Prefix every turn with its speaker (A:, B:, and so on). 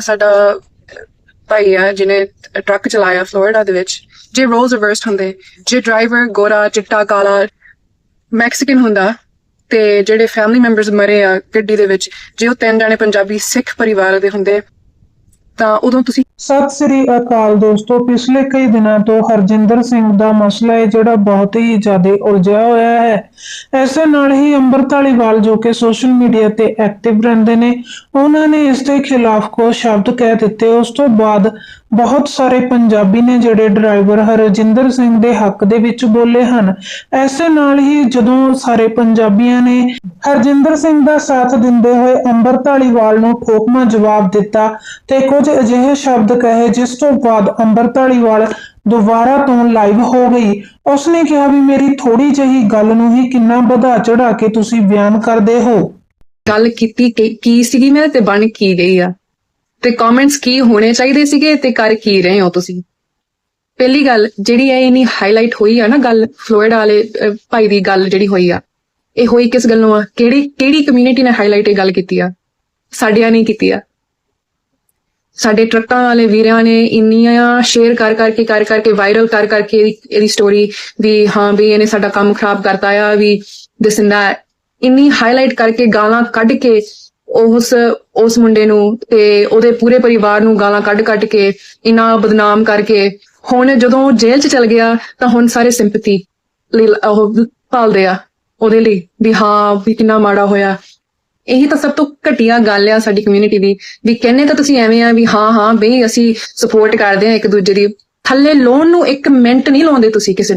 A: ਸਾਡਾ ਭਾਈ ਆ, ਜਿਹਨੇ ਟਰੱਕ ਚਲਾਇਆ ਫਲੋਰੀਡਾ ਦੇ ਵਿੱਚ, ਜੇ ਰੋਲਸ ਰਿਵਰਸਡ ਹੁੰਦੇ, ਜੇ ਡਰਾਈਵਰ ਗੋਰਾ, ਚਿੱਟਾ, ਕਾਲਾ, ਮੈਕਸੀਕਨ ਹੁੰਦਾ, ਤੇ ਜਿਹੜੇ ਫੈਮਿਲੀ ਮੈਂਬਰਸ ਮਰੇ ਆ ਗੱਡੀ ਦੇ ਵਿੱਚ, ਜੇ ਉਹ ਤਿੰਨ ਜਾਣੇ ਪੰਜਾਬੀ ਸਿੱਖ ਪਰਿਵਾਰ ਦੇ ਹੁੰਦੇ ਤਾਂ ਉਦੋਂ ਤੁਸੀਂ
B: ਸਤਿ ਸ੍ਰੀ ਅਕਾਲ ਦੋਸਤੋ, ਪਿਛਲੇ ਕਈ ਦਿਨਾਂ ਤੋਂ ਹਰਜਿੰਦਰ ਸਿੰਘ ਦਾ ਮਸਲਾ ਹੈ, ਜਿਹੜਾ ਬਹੁਤ ਹੀ ਜ਼ਿਆਦਾ ਉਲਝਿਆ ਹੋਇਆ ਹੈ। ਐਸੇ ਨਾਲ ਹੀ ਅੰਬਰ ਜੋ ਕਿ ਸੋਸ਼ਲ ਮੀਡੀਆ ਤੇ ਐਕਟਿਵ ਰਹਿੰਦੇ ਨੇ, ਉਹਨਾਂ ਨੇ ਇਸ ਦੇ ਖਿਲਾਫ ਕੋ ਸ਼ਬਦ ਕਹਿ ਦਿੱਤੇ। ਉਸ ਤੋਂ ਬਾਅਦ ਬਹੁਤ ਸਾਰੇ ਪੰਜਾਬੀ ਨੇ ਜਿਹੜੇ ਡਰਾਈਵਰ ਹਰਜਿੰਦਰ ਸਿੰਘ ਦੇ ਹੱਕ ਦੇ ਵਿੱਚ ਬੋਲੇ ਹਨ। ਐਸੇ ਨਾਲ ਹੀ ਜਦੋਂ ਸਾਰੇ ਪੰਜਾਬੀਆਂ ਨੇ ਹਰਜਿੰਦਰ ਸਿੰਘ ਦਾ ਸਾਥ ਦਿੰਦੇ ਹੋਏ ਅੰਬਰ ਧਾਲੀਵਾਲ ਨੂੰ ਠੋਕਮਾ ਜਵਾਬ ਦਿੱਤਾ ਤੇ ਕੁਝ ਅਜਿਹੇ ਸ਼ਬਦ ਕਹੇ ਜਿਸ ਤੋਂ ਬਾਅਦ ਅੰਬਰ ਧਾਲੀਵਾਲ ਦੁਬਾਰਾ ਤੋਂ ਲਾਈਵ ਹੋ ਗਈ। ਉਸਨੇ ਕਿਹਾ ਵੀ ਮੇਰੀ ਥੋੜੀ ਜਿਹੀ ਗੱਲ ਨੂੰ ਹੀ ਕਿੰਨਾ ਵਧਾ ਚੜਾ ਕੇ ਤੁਸੀਂ ਬਿਆਨ ਕਰਦੇ ਹੋ।
A: ਗੱਲ ਕੀਤੀ ਕਿ ਕੀ ਸੀਗੀ ਮੈਂ ਤੇ ਬਣ ਕੀ ਗਈ ਆ। ਤੇ ਕਮੈਂਟਸ ਕੀ ਹੋਣੇ ਚਾਹੀਦੇ ਸੀਗੇ ਤੇ ਕਰ ਕੀ ਰਹੇ ਹੋ ਤੁਸੀਂ? ਪਹਿਲੀ ਗੱਲ, ਜਿਹੜੀ ਹੈ ਇਨੀ ਹਾਈਲਾਈਟ ਹੋਈ ਆ ਨਾ ਗੱਲ ਫਲੋਰੀਡਾ ਵਾਲੇ ਭਾਈ ਦੀ ਗੱਲ ਜਿਹੜੀ ਹੋਈ ਆ, ਇਹ ਹੋਈ ਕਿਸ ਗੱਲੋਂ ਆ? ਕਿਹੜੀ ਕਿਹੜੀ ਕਮਿਊਨਿਟੀ ਨੇ ਹਾਈਲਾਈਟ ਇਹ ਗੱਲ ਕੀਤੀ ਆ? ਸਾਡਿਆਂ ਨੇ ਕੀਤੀ ਆ। ਸਾਡੇ ਟਰੱਕਾਂ ਵਾਲੇ ਵੀਰਾਂ ਨੇ ਇੰਨੀਆਂ ਸ਼ੇਅਰ ਕਰ ਕਰਕੇ ਕਰ ਕਰਕੇ ਵਾਇਰਲ ਕਰ ਕਰਕੇ ਇਹਦੀ- ਸਟੋਰੀ ਵੀ ਹਾਂ ਵੀ ਇਹਨੇ ਸਾਡਾ ਕੰਮ ਖਰਾਬ ਕਰਤਾ ਆ, ਵੀ ਦਿਸ ਇਨ that ਇੰਨੀ ਹਾਈਲਾਈਟ ਕਰਕੇ ਗਾਲਾਂ ਕੱਢ ਕੇ ਉਸ ਉਸ ਮੁੰਡੇ ਨੂੰ ਤੇ ਉਹਦੇ ਪੂਰੇ ਪਰਿਵਾਰ ਨੂੰ ਗਾਲਾਂ ਕੱਢ ਕੱਢ ਕੇ ਇਨਾ ਬਦਨਾਮ ਕਰਕੇ ਹੁਣ ਜਦੋਂ ਉਹ ਜੇਲ੍ਹ 'ਚ ਚਲ ਗਿਆ ਤਾਂ ਹੁਣ ਸਾਰੇ ਸਿੰਪਥੀ ਲਈ ਉਹ ਭਾਲਦੇ ਆ ਉਹਦੇ ਲਈ ਵੀ ਹਾਂ ਵੀ ਕਿੰਨਾ ਮਾੜਾ ਹੋਇਆ। ਇਹੀ ਤਾਂ ਸਭ ਤੋਂ ਘਟੀਆ ਗੱਲ ਆ ਸਾਡੀ ਕਮਿਊਨਿਟੀ ਦੀ, ਵੀ ਕਹਿੰਨੇ ਤਾਂ ਤੁਸੀਂ ਐਵੇਂ ਆ ਵੀ ਹਾਂ ਹਾਂ, ਬਈ ਅਸੀਂ ਸਪੋਰਟ ਕਰਦੇ ਆ ਇੱਕ ਦੂਜੇ ਦੀ। ਥੱਲੇ ਲੋਨ ਨੂੰ ਇੱਕ ਮਿੰਟ ਨਹੀਂ ਲਾਉਂਦੇ ਤੁਸੀਂ ਕਿਸੇ